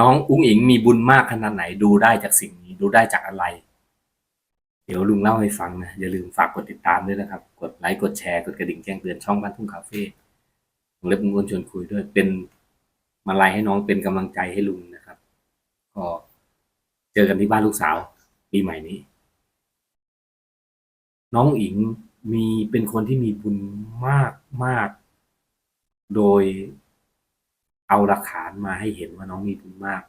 น้องอุ้งอิงมีบุญมากขนาดไหนดูได้จากสิ่งนี้ดูได้จากอะไร เดี๋ยวลุงเล่าให้ฟังนะ อย่าลืมฝากกดติดตามด้วยนะครับ กดไลค์กดแชร์กดกระดิ่งแจ้งเตือนช่องบ้านทุ่งคาเฟ่ลงเล็บลุงอ้วนชวนคุยด้วยเป็นมาลัยให้น้องเป็นกำลังใจให้ลุงนะครับ ก็เจอกันที่บ้านลูกสาวปีใหม่นี้ น้องอิงมีเป็นคนที่มีบุญมากมากโดย เอาหลักฐานมาให้เห็นว่าน้องมีบุญมาก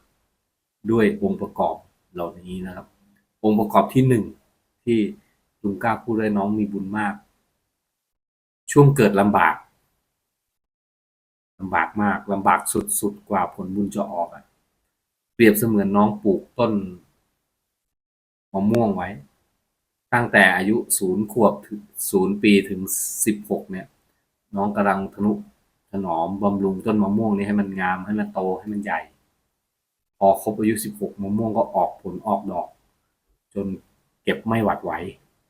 ด้วยองค์ประกอบเหล่านี้นะครับ องค์ประกอบที่หนึ่งที่ลุงกล้าพูดเลยน้องมีบุญมาก ช่วงเกิดลำบากลำบากมากลำบากสุดๆกว่าผลบุญจะออกอะเปรียบเสมือนน้องปลูกต้นมะม่วงไว้ ตั้งแต่อายุศูนย์ขวบศูนย์ปีถึงสิบหกเนี่ย น้องกำลังทนุ ถนอมบำรุงต้นมะม่วงนี้ให้มันงามให้มันโตให้มันใหญ่ พอครบอายุสิบหกมะม่วงก็ออกผลออกดอก จนเก็บไม่หวัดไหว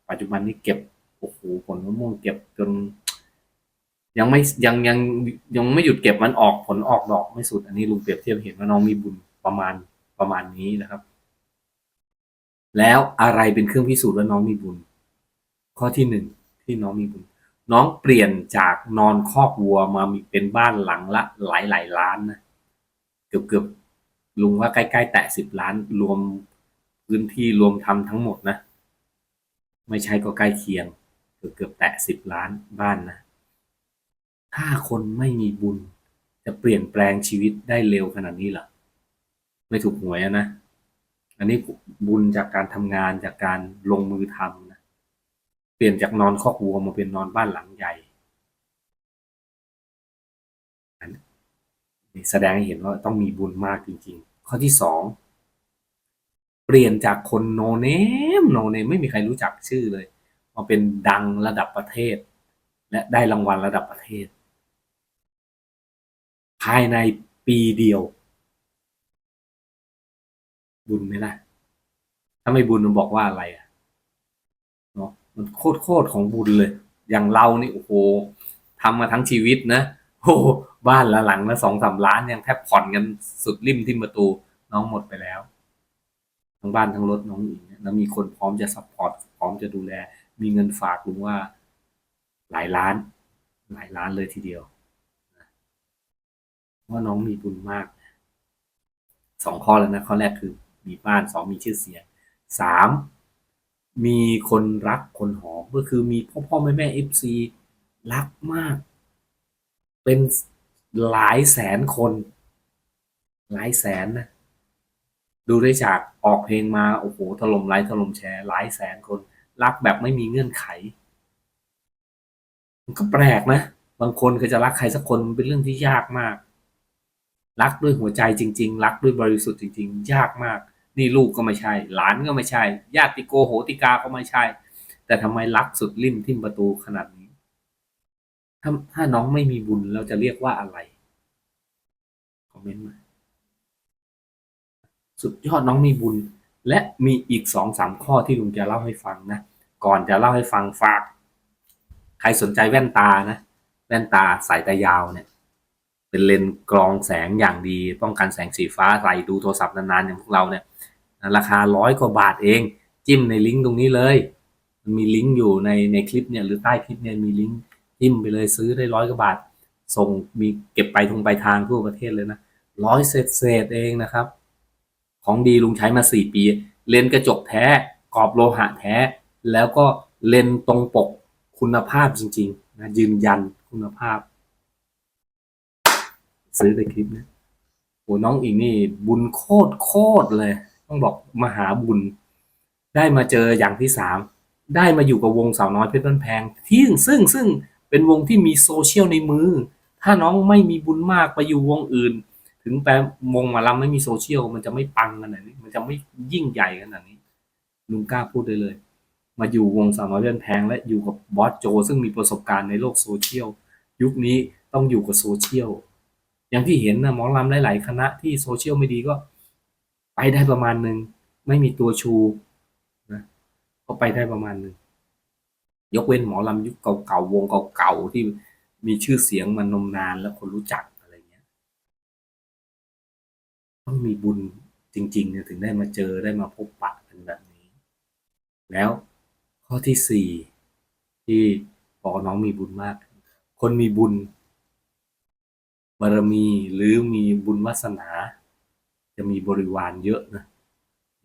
ปัจจุบันนี้เก็บโอ้โหผลมะม่วงเก็บจน ยังไม่ยังยังยังไม่หยุดเก็บมันออกผลออกดอกไม่สุด อันนี้ลุงเปรียบเทียบเห็นว่าน้องมีบุญประมาณประมาณนี้นะครับ แล้วอะไรเป็นเครื่องพิสูจน์ว่าน้องมีบุญ ข้อที่หนึ่งที่น้องมีบุญ น้องเปลี่ยนจากนอนคอกวัวมามีเป็นบ้านหลังละหลายหลายล้านนะเกือบเกือบลุงว่าใกล้ๆ แตะสิบล้านรวมพื้นที่รวมทำทั้งหมดนะ ไม่ใช่ก็ใกล้เคียง เกือบเกือบแตะสิบล้านบ้านนะ ถ้าคนไม่มีบุญ จะเปลี่ยนแปลงชีวิตได้เร็วขนาดนี้หรอไม่ถูกหวยนะ อันนี้บุญจากการทำงานจากการลงมือทำ เปลี่ยนจากนอนคอกวัวมาเป็นนอนบ้านหลังใหญ่แสดงให้เห็นว่าต้องมีบุญมากจริง ๆ ข้อที่สองเปลี่ยนจากคนโนเนมโนเนมไม่มีใครรู้จักชื่อเลยมาเป็นดังระดับประเทศ และได้รางวัลระดับประเทศ ภายในปีเดียว บุญไหมล่ะถ้าไม่บุญมันบอกว่าอะไรอะ มันโคตรโคตรของบุญเลย อย่างเรานี่โอ้โหทำมาทั้งชีวิตนะโอ้โหบ้านละหลังละสองสามล้านยังแทบผ่อนกันสุดริมที่ประตูน้องหมดไปแล้ว ทั้งบ้านทั้งรถน้องอีกแล้วมีคนพร้อมจะซัพพอร์ตพร้อมจะดูแล มีเงินฝากลุงว่า หลายล้าน หลายล้านเลยทีเดียวว่าน้องมีบุญมากสองข้อแล้วนะข้อแรกคือมีบ้านสองมีชื่อเสียงสาม มีคนรักคนหอมก็คือมีพ่อพ่อแม่แม่เอฟซีรักมาก เป็นหลายแสนคน หลายแสนนะ ดูได้จากออกเพลงมา โอ้โหถล่มไลค์ถล่มแชร์หลายแสนคน รักแบบไม่มีเงื่อนไข มันก็แปลกนะ บางคนก็จะรักใครสักคนมันเป็นเรื่องที่ยากมาก รักด้วยหัวใจจริง ๆ รักด้วยบริสุทธิ์จริง ๆ ยากมาก นี่ลูกก็ไม่ใช่ หลานก็ไม่ใช่ ญาติโกโหติกาก็ไม่ใช่ แต่ทำไมรักสุดริมทิ่มประตูขนาดนี้ ถ้าถ้าน้องไม่มีบุญเราจะเรียกว่าอะไร คอมเมนต์มา สุดยอดน้องมีบุญ และมีอีกสองสามข้อที่ลุงจะเล่าให้ฟังนะ ก่อนจะเล่าให้ฟังฝาก ใครสนใจแว่นตานะ แว่นตาสายตายาวเนี่ยเป็นเลนส์กรองแสงอย่างดี ป้องกันแสงสีฟ้าใส่ดูโทรศัพท์นานๆอย่างพวกเราเนี่ย ราคาร้อยกว่าบาทเอง จิ้มในลิงก์ตรงนี้เลย มันมีลิงก์อยู่ในในคลิปเนี่ยหรือใต้คลิปเนี่ยมีลิงก์จิ้มไปเลยซื้อได้ร้อยกว่าบาท ส่งมีเก็บไปทงไปทางทั่วประเทศเลยนะร้อยเศษเศษเองนะครับ ของดีลุงใช้มาสี่ปี เลนกระจกแท้กรอบโลหะแท้ แล้วก็เลนตรงปกคุณภาพจริงๆนะยืนยันคุณภาพ ซื้อในคลิปนะโอ้น้องอิงนี่บุญโคตรโคตรเลย ต้องบอกมหาบุญ ได้มาเจออย่างที่สามได้มาอยู่กับวงสาวน้อยเพชรบ้านแพงที่ซึ่งซึ่งเป็นวงที่มีโซเชียลในมือ ถ้าน้องไม่มีบุญมากไปอยู่วงอื่น ถึงแต่วงมาลำไม่มีโซเชียลมันจะไม่ปังขนาดนี้ มันจะไม่ยิ่งใหญ่ขนาดนี้ ลุงกล้าพูดได้เลย มาอยู่วงสาวน้อยเพชรบ้านแพง และอยู่กับบอสโจ ซึ่งมีประสบการณ์ในโลกโซเชียลยุคนี้ต้องอยู่กับโซเชียลอย่างที่เห็นนะหมอลำหลาย ๆ คณะที่โซเชียลไม่ดีก็ ไปได้ประมาณหนึ่งไม่มีตัวชูนะก็ไปได้ประมาณหนึ่งยกเว้นหมอลำยุคเก่าๆวงเก่าๆที่มีชื่อเสียงมานมนานแล้วคนรู้จักอะไรเงี้ยต้องมีบุญจริงๆเนี่ยถึงได้มาเจอได้มาพบปะกันแบบนี้ แล้วข้อที่สี่ที่บอกน้องมีบุญมาก คนมีบุญบารมีหรือมีบุญวาสนา จะมีบริวารเยอะนะ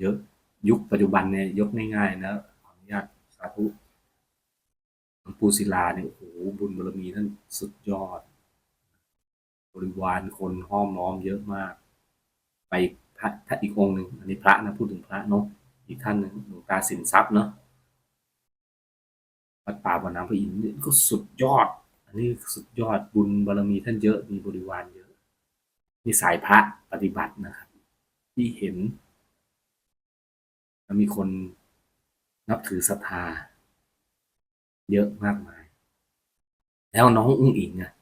เยอะยุคปัจจุบันเนี่ยยกง่ายๆนะขออนุญาตสาธุหลวงปู่ศิลาเนี่ยโอ้โหบุญบารมีท่านสุดยอด บริวารคนห้อมล้อมเยอะมาก ไปพระท่านอีกองหนึ่งอันนี้พระนะพูดถึงพระเนาะอีกท่านหนึ่งหลวงตาสินทรัพย์เนาะวัดป่าบ่อน้ำพระอินทร์นี่ก็สุดยอด อันนี้สุดยอดบุญบารมีท่านเยอะมีบริวารเยอะมีสายพระปฏิบัตินะครับ ที่เห็นแล้วมีคนนับถือศรัทธา เยอะมากมาย แล้วน้องอุ้งอิงอะ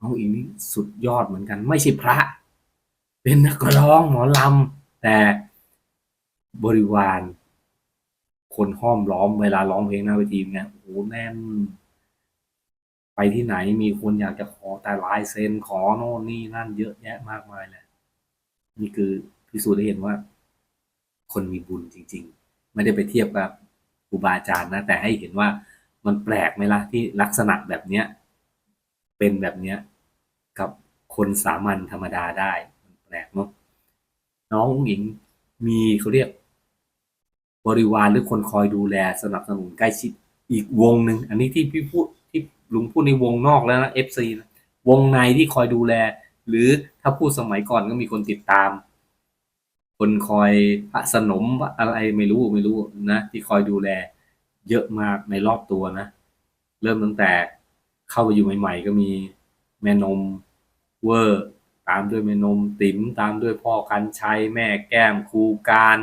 น้องอิงนี่สุดยอดเหมือนกัน ไม่ใช่พระ เป็นนักร้องหมอลำแต่บริวาร คนห้อมล้อมเวลาร้องเพลงหน้าเวทีเนี่ยโอ้โหแน่น ไปที่ไหนมีคนอยากจะขอแต่ลายเซ็นขอโน่นนี่นั่นเยอะแยะมากมายแหละนี่คือ พิสูจน์ได้เห็นว่า คนมีบุญจริง ๆ ไม่ได้ไปเทียบกับครูบาอาจารย์นะ แต่ให้เห็นว่ามันแปลกไหมล่ะที่ลักษณะแบบเนี้ยเป็นแบบเนี้ยกับคนสามัญธรรมดาได้มันแปลกเนาะน้องอุ๋งอิงมีเขาเรียก บริวารหรือคนคอยดูแลสนับสนุนใกล้ชิดอีกวงหนึ่งอันนี้ที่พี่พูดที่ลุงพูดในวงนอกแล้วนะ FC นะวงในที่คอยดูแล หรือถ้าพูดสมัยก่อนก็มีคนติดตาม คนคอยพระสนมอะไรไม่รู้ไม่รู้นะ ที่คอยดูแลเยอะมากในรอบตัวนะ เริ่มตั้งแต่เข้าไปอยู่ใหม่ ๆ ก็มีแม่นมเวอร์ตามด้วยแม่นมติ๋มตามด้วยพ่อกันชัยแม่แก้มครูการ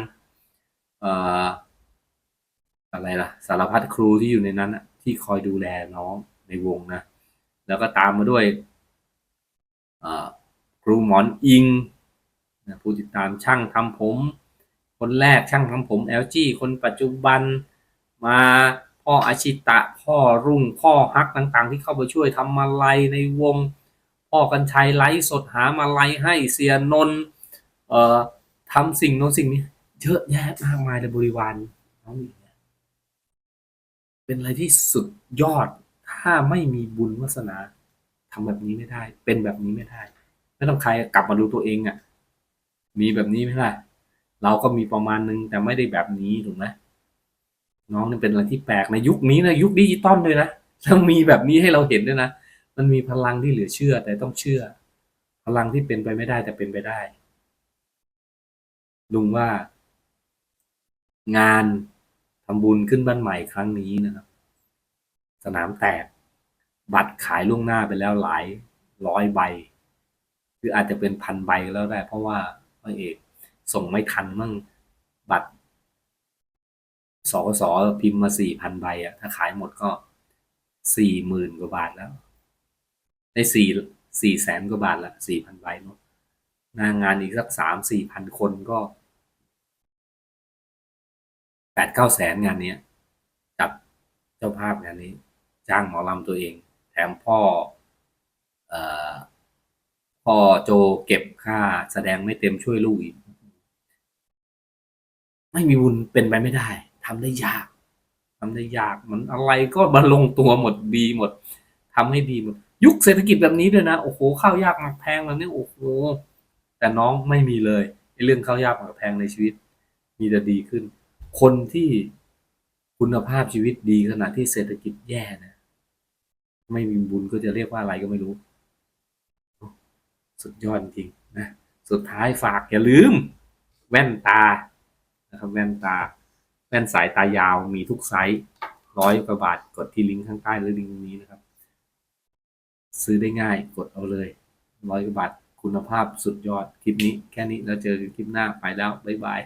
เอ่ออะไรล่ะ สารพัดครูที่อยู่ในนั้นน่ะที่คอยดูแลน้องในวงนะ แล้วก็ตามมาด้วยครูหมอนอิง ผู้ติดตามช่างทำผม คนแรกช่างทำผม LG คนปัจจุบันมาพ่ออาชิตะ พ่อรุ่งพ่อฮักต่างๆ ที่เข้าไปช่วยทำมาลัยในวง พ่อกันชัยไลฟ์สดหามาลัยให้เสียนนท์เอ่อทำสิ่งโน้นสิ่งนี้ เยอะแยะมากมายเลยบริวารน้องนี่เป็นอะไรที่สุดยอดถ้าไม่มีบุญวาสนาทำแบบนี้ไม่ได้ เป็นแบบนี้ไม่ได้ไม่ต้องใครกลับมาดูตัวเองอะ่ะ มีแบบนี้ไหมล่ะเราก็มีประมาณนึงแต่ไม่ได้แบบนี้ถูกไหมน้องนี่เป็นอะไรที่แปลกในยุคนี้นะยุคดิจิตอลด้วยนะแล้วมีแบบนี้ให้เราเห็นด้วยนะมันมีพลังที่เหลือเชื่อแต่ต้องเชื่อ พลังที่เป็นไปไม่ได้แต่เป็นไปได้ลุงว่า งานทำบุญขึ้นบ้านใหม่ครั้งนี้นะครับ สนามแตก บัตรขายล่วงหน้าไปแล้วหลายร้อยใบ คืออาจจะเป็นพันใบแล้วได้ เพราะว่า พระเอกส่งไม่ทันมั่งบัตรสกสพิมพ์มาสี่พันใบอะถ้าขายหมดก็สี่หมื่นกว่าบาทแล้ว ได้สี่สี่แสนกว่าบาทละสี่พันใบเนาะหน้างานอีกสักสามสี่พันคนก็แปดเก้าแสนงานนี้จับเจ้าภาพงานนี้ จ้างหมอลำตัวเอง แถมพ่อเอ่อพ่อโจเก็บ ค่าแสดงไม่เต็มช่วยลูกอีก ไม่มีบุญเป็นไปไม่ได้ทำได้ยากทำได้ยากมันอะไรก็มาลงตัวหมดดีหมดทำให้ดีหมด ยุคเศรษฐกิจแบบนี้ด้วยนะโอ้โหข้าวยากหมากแพงแบบนี้โอ้โหแต่น้องไม่มีเลยเรื่องข้าวยากหมากแพงในชีวิต มีแต่ดีขึ้น คนที่คุณภาพชีวิตดีขณะที่เศรษฐกิจแย่นะไม่มีบุญก็จะเรียกว่าอะไรก็ไม่รู้ สุดยอดจริง นะสุดท้ายฝากอย่าลืม แว่นตานะครับแว่นตา แว่นสายตายาวมีทุกไซส์ร้อยกว่าบาทกดที่ลิงก์ข้างใต้หรือลิงก์นี้นะครับ ซื้อได้ง่ายกดเอาเลยร้อยกว่าบาทคุณภาพสุดยอดคลิปนี้แค่นี้แล้วเจอกันคลิปหน้าไปแล้ว บ๊ายบาย